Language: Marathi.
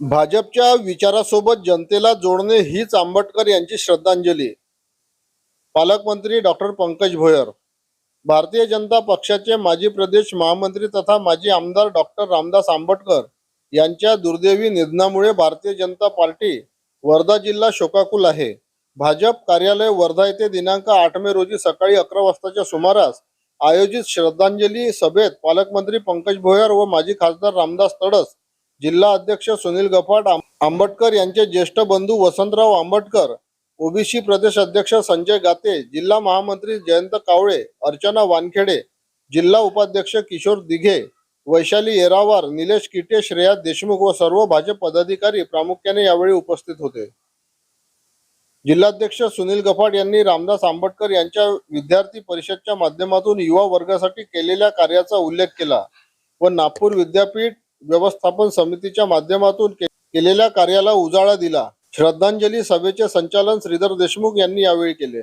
भाजपच्या विचारासोबत जनतेला जोडणे हीच आंबेडकर यांची श्रद्धांजली. पालकमंत्री डॉक्टर पंकज भोयर भारतीय जनता पक्षाचे माजी प्रदेश महामंत्री तथा माजी आमदार डॉक्टर रामदास आंबटकर यांच्या दुर्दैवी निधनामुळे भारतीय जनता पार्टी वर्धा जिल्हा शोकाकुल आहे. भाजप कार्यालय वर्धा येथे दिनांक आठ मे रोजी सकाळी अकरा वाजताच्या सुमारास आयोजित श्रद्धांजली सभेत पालकमंत्री पंकज भोयर व माजी खासदार रामदास तडस जिल्हा अध्यक्ष सुनील गफाट आंबटकर यांचे ज्येष्ठ बंधू वसंतराव आंबटकर ओबीसी प्रदेश अध्यक्ष संजय गाते जिल्हा महामंत्री जयंत कावळे अर्चना वानखेडे जिल्हा उपाध्यक्ष किशोर दिघे वैशाली येरावार निलेश किटे श्रेया देशमुख व सर्व भाजप पदाधिकारी प्रामुख्याने यावेळी उपस्थित होते. जिल्हाध्यक्ष सुनील गफाट यांनी रामदास आंबटकर यांच्या विद्यार्थी परिषदच्या माध्यमातून युवा वर्गासाठी केलेल्या कार्याचा उल्लेख केला व नागपूर विद्यापीठ व्यवस्थापन समितीच्या माध्यमातून केलेल्या कार्याला उजाळा दिला. श्रद्धांजली सभेचे संचालन श्रीधर देशमुख यांनी यावेळी केले.